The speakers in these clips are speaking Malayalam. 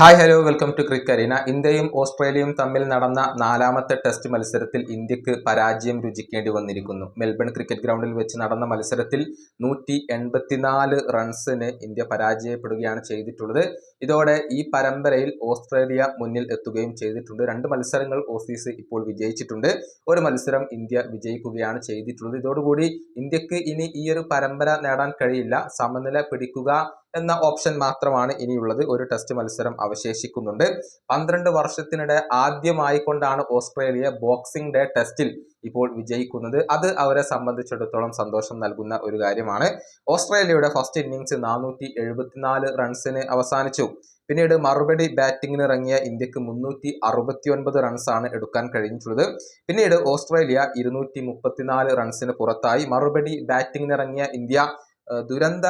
Hi hello welcome to crick arena. ഇന്ത്യയും ഓസ്ട്രേലിയയും തമ്മിൽ നടന്ന നാലാമത്തെ ടെസ്റ്റ് മത്സരത്തിൽ ഇന്ത്യയ്ക്ക് പരാജയം രുചിക്കേണ്ടി വന്നിരിക്കുന്നു. മെൽബൺ ക്രിക്കറ്റ് ഗ്രൗണ്ടിൽ വെച്ച് നടന്ന മത്സരത്തിൽ നൂറ്റി എൺപത്തിനാല് റൺസിന് ഇന്ത്യ പരാജയപ്പെടുകയാണ് ചെയ്തിട്ടുള്ളത്. ഇതോടെ ഈ പരമ്പരയിൽ ഓസ്ട്രേലിയ മുന്നിൽ എത്തുകയും ചെയ്തിട്ടുണ്ട്. രണ്ട് മത്സരങ്ങൾ ഓസീസ് ഇപ്പോൾ വിജയിച്ചിട്ടുണ്ട്. ഒരു മത്സരം ഇന്ത്യ വിജയിക്കുകയാണ് ചെയ്തിട്ടുള്ളത്. ഇതോടുകൂടി ഇന്ത്യയ്ക്ക് ഇനി ഈ ഒരു പരമ്പര നേടാൻ കഴിയില്ല. സമനില പിടിക്കുക എന്ന ഓപ്ഷൻ മാത്രമാണ് ഇനിയുള്ളത്. ഒരു ടെസ്റ്റ് മത്സരം അവശേഷിക്കുന്നുണ്ട്. പന്ത്രണ്ട് വർഷത്തിനിടെ ആദ്യമായി കൊണ്ടാണ് ഓസ്ട്രേലിയ ബോക്സിംഗ് ഡേ ടെസ്റ്റിൽ ഇപ്പോൾ വിജയിക്കുന്നത്. അത് അവരെ സംബന്ധിച്ചിടത്തോളം സന്തോഷം നൽകുന്ന ഒരു കാര്യമാണ്. ഓസ്ട്രേലിയയുടെ ഫസ്റ്റ് ഇന്നിംഗ്സ് നാനൂറ്റി എഴുപത്തിനാല് റൺസിന് അവസാനിച്ചു. പിന്നീട് മറുപടി ബാറ്റിംഗിന് ഇറങ്ങിയ ഇന്ത്യയ്ക്ക് മുന്നൂറ്റി അറുപത്തി ഒൻപത് റൺസാണ് എടുക്കാൻ കഴിഞ്ഞിട്ടുള്ളത്. പിന്നീട് ഓസ്ട്രേലിയ ഇരുന്നൂറ്റി മുപ്പത്തിനാല് റൺസിന് പുറത്തായി. മറുപടി ബാറ്റിംഗിന് ഇറങ്ങിയ ഇന്ത്യ ദുരന്ത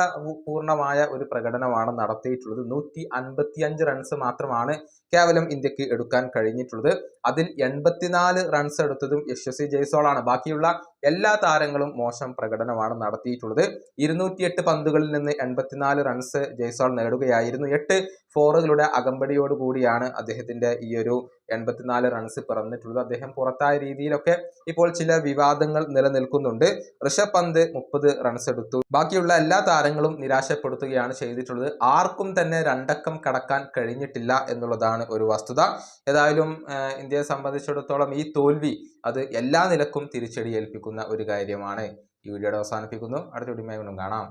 പൂർണമായ ഒരു പ്രകടനമാണ് നടത്തിയിട്ടുള്ളത്. നൂറ്റി അൻപത്തി അഞ്ച് റൺസ് മാത്രമാണ് കേവലം ഇന്ത്യയ്ക്ക് എടുക്കാൻ കഴിഞ്ഞിട്ടുള്ളത്. അതിൽ എൺപത്തിനാല് റൺസ് എടുത്തതും യശസ്വി ജയ്സോളാണ് ബാക്കിയുള്ള എല്ലാ താരങ്ങളും മോശം പ്രകടനമാണ് നടത്തിയിട്ടുള്ളത്. ഇരുന്നൂറ്റിയെട്ട് പന്തുകളിൽ നിന്ന് എൺപത്തിനാല് റൺസ് ജയ്സോൾ നേടുകയായിരുന്നു. എട്ട് ഫോറുകളുടെ അകമ്പടിയോടുകൂടിയാണ് അദ്ദേഹത്തിന്റെ ഈ ഒരു എൺപത്തിനാല് റൺസ് പിറന്നിട്ടുള്ളത്. അദ്ദേഹം പുറത്തായ രീതിയിലൊക്കെ ഇപ്പോൾ ചില വിവാദങ്ങൾ നിലനിൽക്കുന്നുണ്ട്. ഋഷഭ് പന്ത് മുപ്പത് റൺസ് എടുത്തു. ബാക്കിയുള്ള എല്ലാ താരങ്ങളും നിരാശപ്പെടുത്തുകയാണ് ചെയ്തിട്ടുള്ളത്. ആർക്കും തന്നെ രണ്ടക്കം കടക്കാൻ കഴിഞ്ഞിട്ടില്ല എന്നുള്ളതാണ് ഒരു വസ്തുത. ഏതായാലും ഇന്ത്യയെ സംബന്ധിച്ചിടത്തോളം ഈ തോൽവി അത് എല്ലാ നിലക്കും തിരിച്ചടി ഏൽപ്പിക്കുന്ന ഒരു കാര്യമാണ്. ഈ വീഡിയോയുടെ അവസാനിപ്പിക്കുന്നു അടുത്ത വീഡിയോ കാണാം.